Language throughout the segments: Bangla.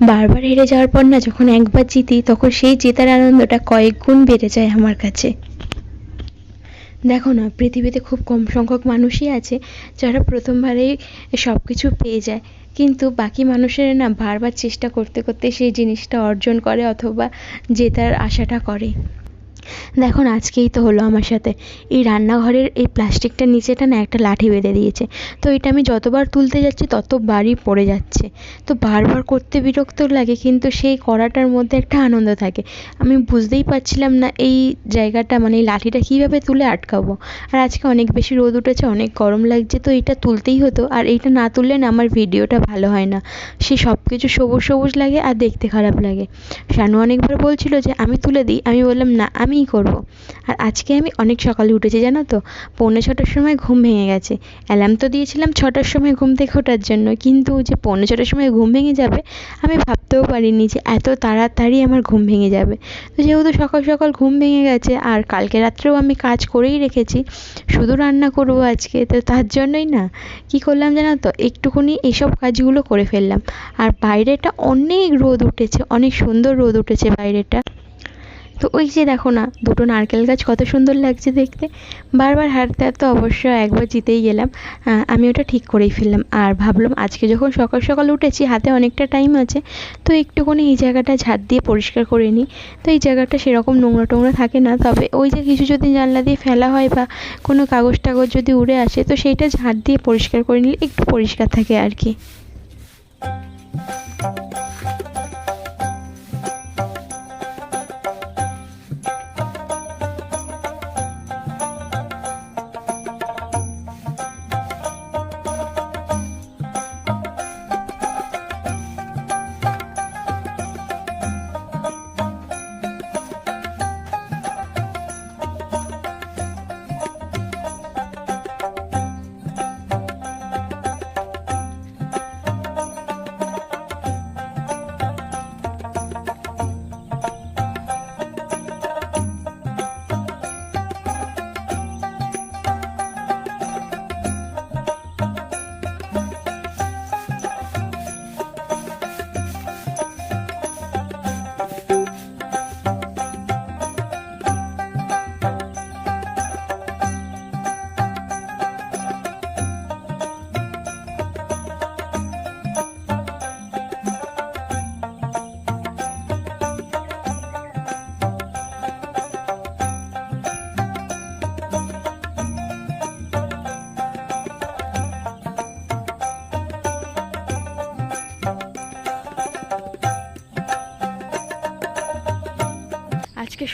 বারবার হেরে যাওয়ার পর না যখন একবার জিতি, তখন সেই জেতার আনন্দটা কয়েক গুণ বেড়ে যায় আমার কাছে। দেখো না, পৃথিবীতে খুব কম সংখ্যক মানুষই আছে যারা প্রথমবারেই সব কিছু পেয়ে যায়। কিন্তু বাকি মানুষের না বারবার চেষ্টা করতে করতে সেই জিনিসটা অর্জন করে অথবা জেতার আশাটা করে। দেখো আজকেই তো হলো আমার সাথে। এই রান্নাঘরের এই প্লাস্টিকটার নিচেটা না একটা লাঠি বেঁধে দিয়েছে। তো এটা আমি যতবার তুলতে যাচ্ছি, ততবারই পড়ে যাচ্ছে। তো বারবার করতে বিরক্ত লাগে, কিন্তু সেই করাটার মধ্যে একটা আনন্দ থাকে। আমি বুঝতেই পারছিলাম না এই জায়গাটা মানে এই লাঠিটা কীভাবে তুলে আটকাবো। আর আজকে অনেক বেশি রোদ উঠেছে, অনেক গরম লাগছে, তো এটা তুলতেই হতো। আর এইটা না তুললে না আমার ভিডিওটা ভালো হয় না। সে সব কিছু সবুজ সবুজ লাগে আর দেখতে খারাপ লাগে। শানু অনেকবার বলছিল যে, আমি তুলে দিই। আমি বললাম, না আমিই করব। আর আজকে আমি অনেক সকালে উঠেছি, জানো তো? পৌনে ছটার সময় ঘুম ভেঙে গেছে। অ্যালার্ম তো দিয়েছিলাম ছটার সময় ঘুম থেকে ওঠার জন্য, কিন্তু যে পৌনে ছটার সময় ঘুম ভেঙে যাবে, আমি ভাবতেও পারিনি যে এত তাড়াতাড়ি আমার ঘুম ভেঙে যাবে। তো যেহেতু সকাল সকাল ঘুম ভেঙে গেছে, আর কালকে রাত্রেও আমি কাজ করেই রেখেছি, শুধু রান্না করব আজকে, তো তার জন্যই না। কী করলাম জানো তো? একটুখানি এইসব কাজগুলো করে ফেললাম। আর বাইরেটা অনেক রোদ উঠেছে, অনেক সুন্দর রোদ উঠেছে বাইরেটা। তো ওই যে দেখো না, দুটো নারকেল গাছ কত সুন্দর লাগছে দেখতে। বারবার হাঁটতে হাঁটতে অবশ্য একবার জিতেই গেলাম। আমি ওটা ঠিক করেই ফেললাম। আর ভাবলাম আজকে যখন সকাল সকাল উঠেছি, হাতে অনেকটা টাইম আছে, তো একটুখানি এই জায়গাটা ঝাড় দিয়ে পরিষ্কার করে নিই। তো এই জায়গাটা সেরকম নোংরা টোংরা থাকে না, তবে ওই যে কিছু যদি জানলা দিয়ে ফেলা হয় বা কোনো কাগজ টাগজ যদি উড়ে আসে, তো সেইটা ঝাড় দিয়ে পরিষ্কার করে নিলে একটু পরিষ্কার থাকে আর কি।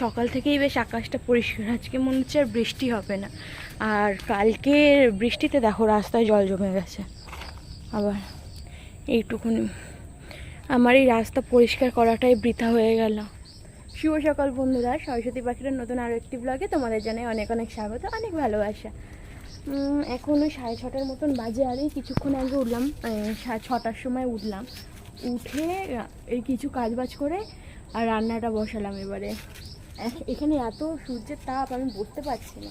সকাল থেকেই বেশ আকাশটা পরিষ্কার। আজকে মনে হচ্ছে আর বৃষ্টি হবে না। আর কালকের বৃষ্টিতে দেখো, রাস্তায় জল জমে গেছে। আবার এইটুকুনি। আমার এই রাস্তা পরিষ্কার করাটাই বৃথা হয়ে গেল। শুভ সকাল বন্ধুরা। সরস্বতী পাখির নতুন আরও একটি ব্লগে তোমাদের জানাই অনেক অনেক স্বাগত, অনেক ভালোবাসা। এখন ওই সাড়ে ছটার মতন বাজে আর এই কিছুক্ষণ আগে উঠলাম ছটার সময় উঠলাম। উঠে এই কিছু কাজ বাজ করে আর রান্নাটা বসালাম এবারে। এখানে এত সূর্যের তাপ, আমি বসতে পারছি না।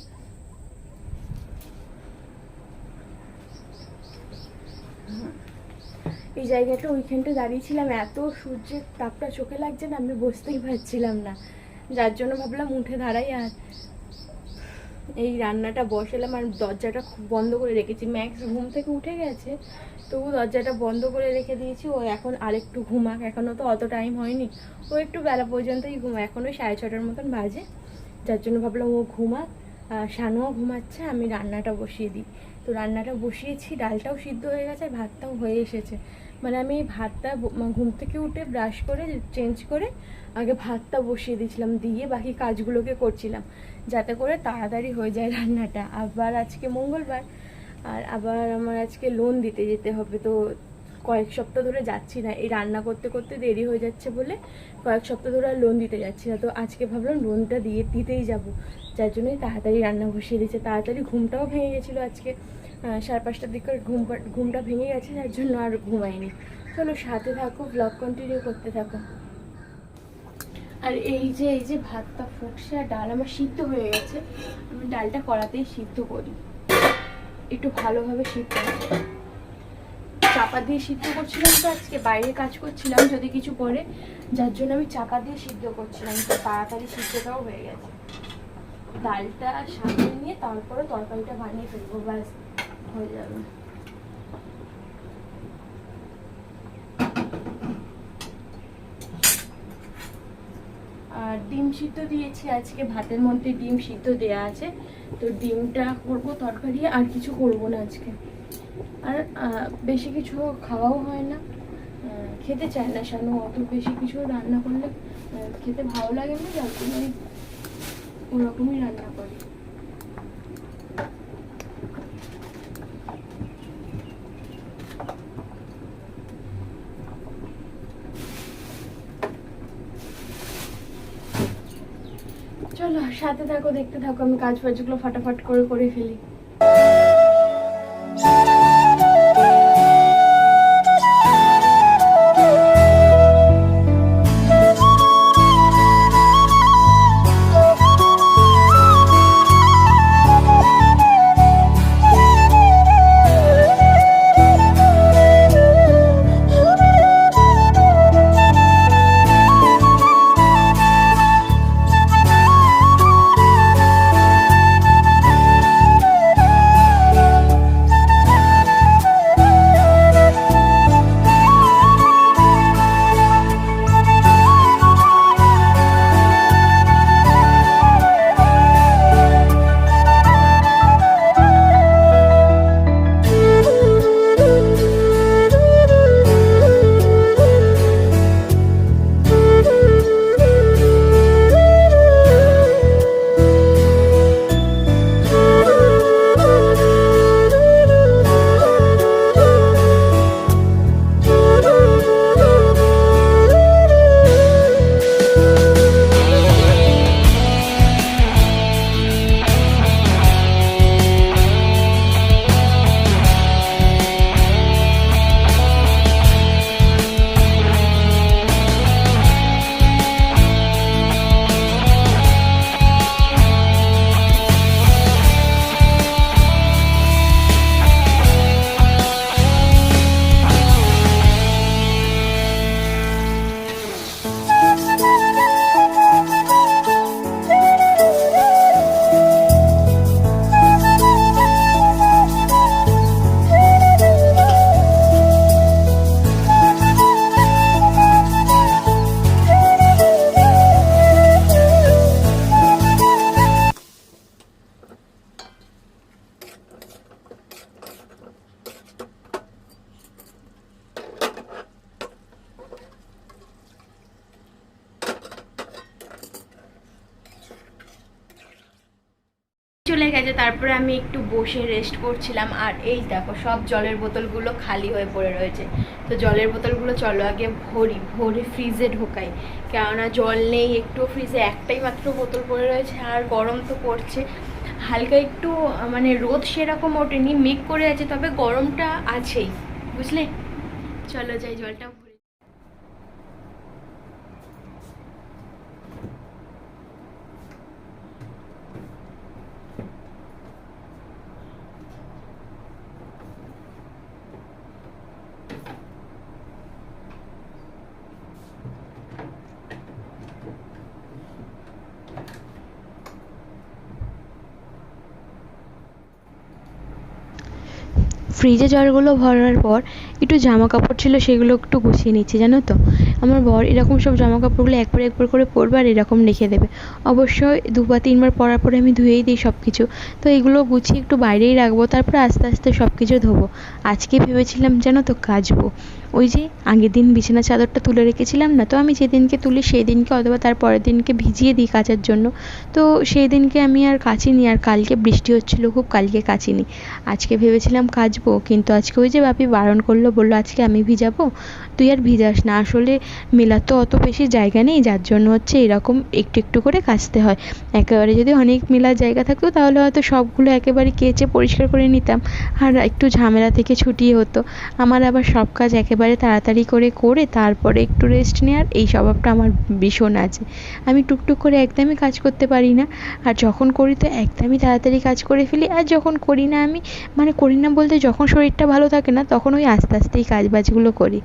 এই জায়গাটা ওইখানটা দাঁড়িয়েছিলাম, এত সূর্যের তাপটা চোখে লাগছে না, আমি বসতেই পারছিলাম না। যার জন্য ভাবলাম উঠে দাঁড়াই আর এই রান্নাটা বসালাম আর দরজাটা খুব বন্ধ করে রেখেছি। ম্যাক্স ঘুম থেকে উঠে গেছে। তবু দরজাটা বন্ধ করে রেখে দিয়েছি। ও এখন আরেকটু ঘুমাক। এখনও তো অত টাইম হয়নি। ও একটু বেলা পর্যন্তই ঘুমা এখনও সাড়ে ছটার মতন বাজে। যার জন্য ভাবলাম ও ঘুমাক। শানুও ঘুমাচ্ছে, আমি রান্নাটা বসিয়ে দিই। তো রান্নাটা বসিয়েছি, ডালটাও সিদ্ধ হয়ে গেছে ভাতটাও হয়ে এসেছে। মানে আমি ভাতটা মানে ঘুম থেকে উঠে ব্রাশ করে চেঞ্জ করে আগে ভাতটা বসিয়ে দিয়েছিলাম, দিয়ে বাকি কাজগুলোকে করছিলাম। যাতে করে তাড়াতাড়ি হয়ে যায় রান্নাটা। আবার আজকে মঙ্গলবার। আর আবার আমার আজকে লোন দিতে যেতে হবে, তো কয়েক সপ্তাহ ধরে যাচ্ছি না। এই রান্না করতে করতে দেরি হয়ে যাচ্ছে বলে কয়েক সপ্তাহ ধরে আর লোন দিতে যাচ্ছি না। তো আজকে ভাবলাম লোনটা দিয়ে দিতেই যাব, যার জন্যই তাড়াতাড়ি রান্না বসিয়ে দিচ্ছে তাড়াতাড়ি ঘুমটাও ভেঙে গেছিল আজকে। সাড়ে পাঁচটার দিকে ঘুম ঘুমটা ভেঙে গেছে, যার জন্য আর ঘুমাইনি চলো সাথে থাকো ব্লগ কন্টিনিউ করতে থাকো। আর এই যে এই যে ভাতটা ফুটছে আর ডাল আমার সিদ্ধ হয়ে গেছে, আমি ডালটা কড়াতেই সিদ্ধ করি। একটু ভালোভাবে সিদ্ধ চাপা দিয়ে সিদ্ধ করছিলাম তো, আজকে বাইরে কাজ করছিলাম যদি কিছু পরে যার জন্য আমি চাপা দিয়ে সিদ্ধ করছিলাম, তো তাড়াতাড়ি সিদ্ধটাও হয়ে গেছে। ডালটা সামনে নিয়ে তারপরে তরকারিটা বানিয়ে ফেলব, ব্যাস, হয়ে যাবে আর ডিম সিদ্ধ দিয়েছি, আজকে ভাতের মধ্যে ডিম সিদ্ধ দেয়া আছে। তো ডিমটা করব তরকারি, আর কিছু করব না আজকে। আর বেশি কিছু খাওয়াও হয় না। খেতে চায় না শানু, অত বেশি কিছু রান্না করলে খেতে ভালো লাগে না, যার জন্য ওরকমই রান্না করি চলো সাথে থাকো দেখতে থাকো আমি কাজ বাজগুলো ফাটাফাট করে করে ফেলি। চলে গেছে, তারপরে আমি একটু বসে রেস্ট করছিলাম। আর এই দেখো, সব জলের বোতলগুলো খালি হয়ে পড়ে রয়েছে। তো জলের বোতলগুলো চলো আগে ভরি, ভরে ফ্রিজে ঢোকাই। কেননা জল নেই, একটু ফ্রিজে একটাই মাত্র বোতল পড়ে রয়েছে, আর গরম তো পড়ছে। হালকা একটু মানে রোদ সেরকম ওঠেনি, মেঘ করে আছে, তবে গরমটা আছেই, বুঝলে? চলো যাই জলটা ফ্রিজে জলগুলো ভরার পর একটু জামা কাপড় ছিল সেগুলো একটু গুছিয়ে নিচ্ছি, জানো তো? আমার বর এরকম সব জামা কাপড়গুলো একবার একবার করে পরবে আর এরকম রেখে দেবে। অবশ্যই দুবার তিনবার পরার পরে আমি ধুয়েই দিই সব কিছু তো এগুলো গুছিয়ে একটু বাইরেই রাখব, তারপর আস্তে আস্তে সব কিছু ধোবো। আজকে ভেবেছিলাম জানো তো কাচবো। ওই যে আগের দিন বিছানা চাদরটা তুলে রেখেছিলাম না, তো আমি যেদিনকে তুলি সেই দিনকে অথবা তার পরের দিনকে ভিজিয়ে দিই কাচার জন্য। তো সেই দিনকে আমি আর কাচিনি, আর কালকে বৃষ্টি হচ্ছিল, খুব কালকে কাচিনি। আজকে ভেবেছিলাম কাচবো, কিন্তু আজকে ওই যে বাপি বারণ করল, বলল আজকে আমি ভিজাবো, তুই আর ভিজাস না। আসলে মেলার তো অত বেশি জায়গা নেই, যার জন্য হচ্ছে এরকম একটু একটু করে কাচতে হয়। একেবারে যদি অনেক মেলার জায়গা থাকতো, তাহলে হয়তো সবগুলো একেবারে কেচে পরিষ্কার করে নিতাম। আর একটু ঝামেলা থেকে ছুটিয়ে হতো। আমার আবার সব কাজ একেবারে একেবারে তাড়াতাড়ি করে করে তারপরে একটু রেস্ট নেওয়ার, এই স্বভাবটা আমার ভীষণ আছে। আমি টুকটুক করে একদমই কাজ করতে পারি না। আর যখন করি তো একদমই তাড়াতাড়ি কাজ করে ফেলি। আর যখন করি না আমি মানে করি না বলতে যখন শরীরটা ভালো থাকে না, তখন ওই আস্তে আস্তেই কাজ বাজগুলো করি।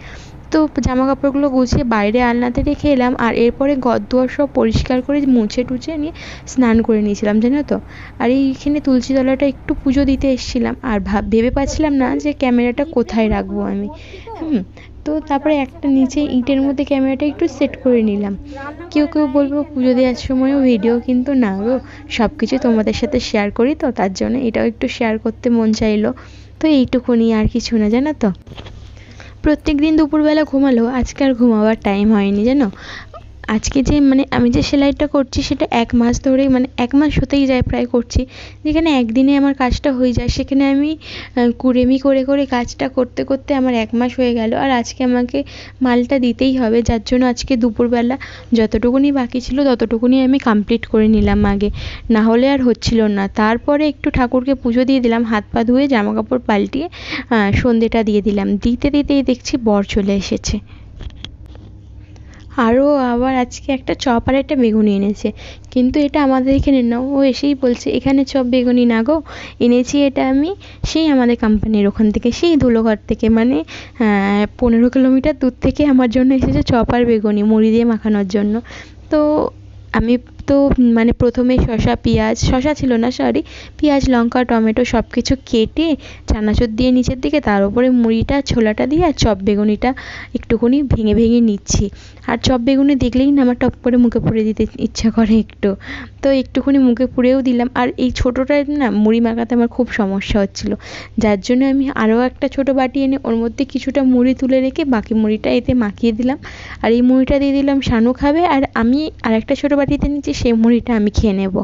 তো জামা কাপড়গুলো গুছিয়ে বাইরে আলনাতে রেখে এলাম আর এরপরে ঘর দুয়ার সব পরিষ্কার করে মুছে টুছে নিয়ে স্নান করে নিয়েছিলাম, জানো তো? আর এইখানে তুলসী তলাটা একটু পুজো দিতে এসেছিলাম আর ভাব ভেবে পাচ্ছিলাম না যে ক্যামেরাটা কোথায় রাখব আমি। হুম, তো তারপরে একটা নিচে ইটের মধ্যে ক্যামেরাটা একটু সেট করে নিলাম। কেউ কেউ বলব পুজো দেওয়ার সময়ও ভিডিও কিন্তু না গো সব কিছু তোমাদের সাথে শেয়ার করি তো, তার জন্য এটাও একটু শেয়ার করতে মন চাইলো। তো এইটুকুনি আর কিছু না, জানো তো? প্রত্যেক দিন দুপুরবেলা ঘুমালেও আজকে আর ঘুমাবার টাইম হয়নি জানো? আজকে যে মানে আমি যে সেলাইটা করছি সেটা এক মাস ধরেই মানে এক মাস হতেই যায় প্রায় করছি। যেখানে একদিনে আমার কাজটা হয়ে যায়, সেখানে আমি কুড়েমি করে করে কাজটা করতে করতে আমার এক মাস হয়ে গেল। আর আজকে আমাকে মালটা দিতেই হবে, যার জন্য আজকে দুপুরবেলা যতটুকুনি বাকি ছিল ততটুকুনি আমি কমপ্লিট করে নিলাম আগে। না হলে আর হচ্ছিল না। তারপরে একটু ঠাকুরকে পুজো দিয়ে দিলাম, হাত পা ধুয়ে জামা কাপড় পাল্টিয়ে সন্ধেটা দিয়ে দিলাম। দিতে, দিতেই দেখছি বর চলে এসেছে। আরও আবার আজকে একটা চপ আর একটা বেগুনি এনেছে। কিন্তু এটা আমাদের এখানে না, ও এসেই বলছে, এখানে চপ, বেগুনি না গো, এনেছি এটা আমি সেই আমাদের কোম্পানির ওখান থেকে, সেই ধুলোঘর থেকে মানে পনেরো কিলোমিটার দূর থেকে আমার জন্য এসেছে চপ আর বেগুনি, মুড়ি দিয়ে মাখানোর জন্য। তো আমি তো মানে প্রথমে শসা, পেঁয়াজ, শসা ছিল না সরি পেঁয়াজ, লঙ্কা, টমেটো সব কিছু কেটে চানাচুর দিয়ে নিচের দিকে, তার উপরে মুড়িটা, ছোলাটা দিয়ে আর চপ বেগুনিটা একটুখানি ভেঙে ভেঙে নিচ্ছি। আর চপ বেগুনি দেখলেই না আমার টপ করে মুখে পুড়ে দিতে ইচ্ছা করে একটু। তো একটুখানি মুখে পুড়েও দিলাম। আর এই ছোটোটায় না মুড়ি মাখাতে আমার খুব সমস্যা হচ্ছিল। যার জন্য আমি আরও একটা ছোটো বাটি এনে ওর মধ্যে কিছুটা মুড়ি তুলে রেখে বাকি মুড়িটা এতে মাখিয়ে দিলাম। আর এই মুড়িটা দিয়ে দিলাম শানু খাবে। আর আমি আরেকটা ছোটো বাটিতে নিচ্ছি সেই মুড়িটা আমি খেয়ে নেব।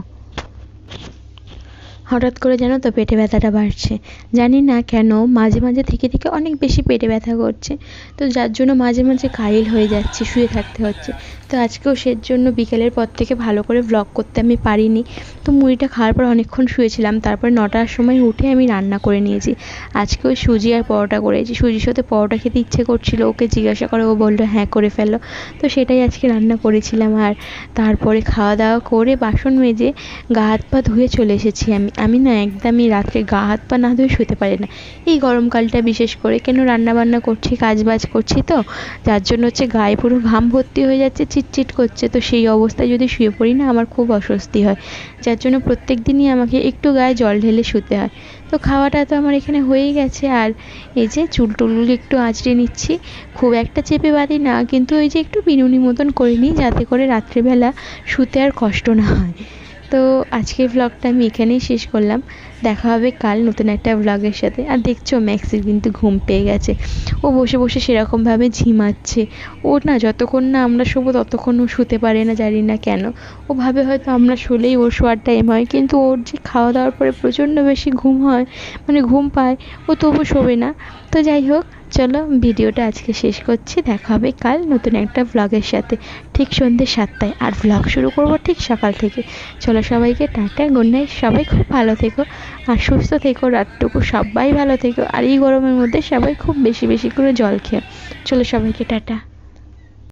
হঠাৎ করে জানো তো পেটে ব্যথাটা বাড়ছে। জানি না কেন মাঝে মাঝে থেকে থেকে অনেক বেশি পেটে ব্যথা করছে। তো যার জন্য মাঝে মাঝে কাইল হয়ে যাচ্ছে, শুয়ে থাকতে হচ্ছে। তো আজকেও সের জন্য বিকেলের পর থেকে ভালো করে ভ্লগ করতে আমি পারিনি। তো মুড়িটা খাওয়ার পর অনেকক্ষণ শুয়েছিলাম। তারপর নটার সময় উঠে আমি রান্না করে নিয়েছি। আজকে ওই সুজি আর পরোটা করেছি। সুজির সাথে পরোটা খেতে ইচ্ছে করছিল। ওকে জিজ্ঞাসা করে, ও বলল হ্যাঁ করে ফেলো। তো সেটাই আজকে রান্না করেছিলাম। আর তারপরে খাওয়া দাওয়া করে বাসন মেজে গা হাত পা ধুয়ে চলে এসেছি আমি। আমি না একদমই রাত্রে গা হাত পা না ধুয়ে শুতে পারি না। এই গরমকালটা বিশেষ করে কেন রান্না বান্না করছি কাজ বাজ করছি তো? যার জন্য হচ্ছে গায়ে পুরো ঘাম ভর্তি হয়ে যাচ্ছে, চিটচিট করছে। তো সেই অবস্থায় যদি শুয়ে পড়ি না, আমার খুব অস্বস্তি হয়। যার জন্য প্রত্যেক দিনই আমাকে একটু গায়ে জল ঢেলে শুতে হয়। তো খাওয়াটা তো আমার এখানে হয়েই গেছে। আর এই যে চুল টুলগুলো একটু আঁচড়ে নিচ্ছি। খুব একটা চেপে বাঁধি না, কিন্তু ওই যে একটু বিনুনি মতন করে নিই, যাতে করে রাত্রিবেলা শুতে আর কষ্ট না হয়। তো আজকের ভ্লগটা আমি এখানেই শেষ করলাম। দেখা হবে কাল নতুন একটা ভ্লগের সাথে। আর দেখছ ম্যাক্সির কিন্তু ঘুম পেয়ে গেছে। ও বসে বসে সেরকমভাবে ঝিমাচ্ছে। ও না যতক্ষণ না আমরা শোবো, ততক্ষণ ও শুতে পারে না, জানি না কেন। ও ভাবে হয়তো আমরা শুলেই ওর শোয়ার টাইম হয়, কিন্তু ওর যে খাওয়া দাওয়ার পরে প্রচণ্ড বেশি ঘুম হয় মানে ঘুম পায়, ও তবু শোবে না। তো যাই হোক, চলো ভিডিওটা আজকে শেষ করছি। দেখা হবে কাল নতুন একটা ভ্লগের সাথে। ঠিক সন্ধ্যে সাতটায়। আর ভ্লগ শুরু করব ঠিক সকাল থেকে। চলো সবাইকে টাটা গুড নাইট সবাই খুব ভালো থেকো। আর সুস্থ থেকো, রাতটুকু সব্বাই ভালো থেকো। আর এই গরমের মধ্যে সবাই খুব বেশি বেশি করে জল খেয়ে। চলো সবাইকে টাটা।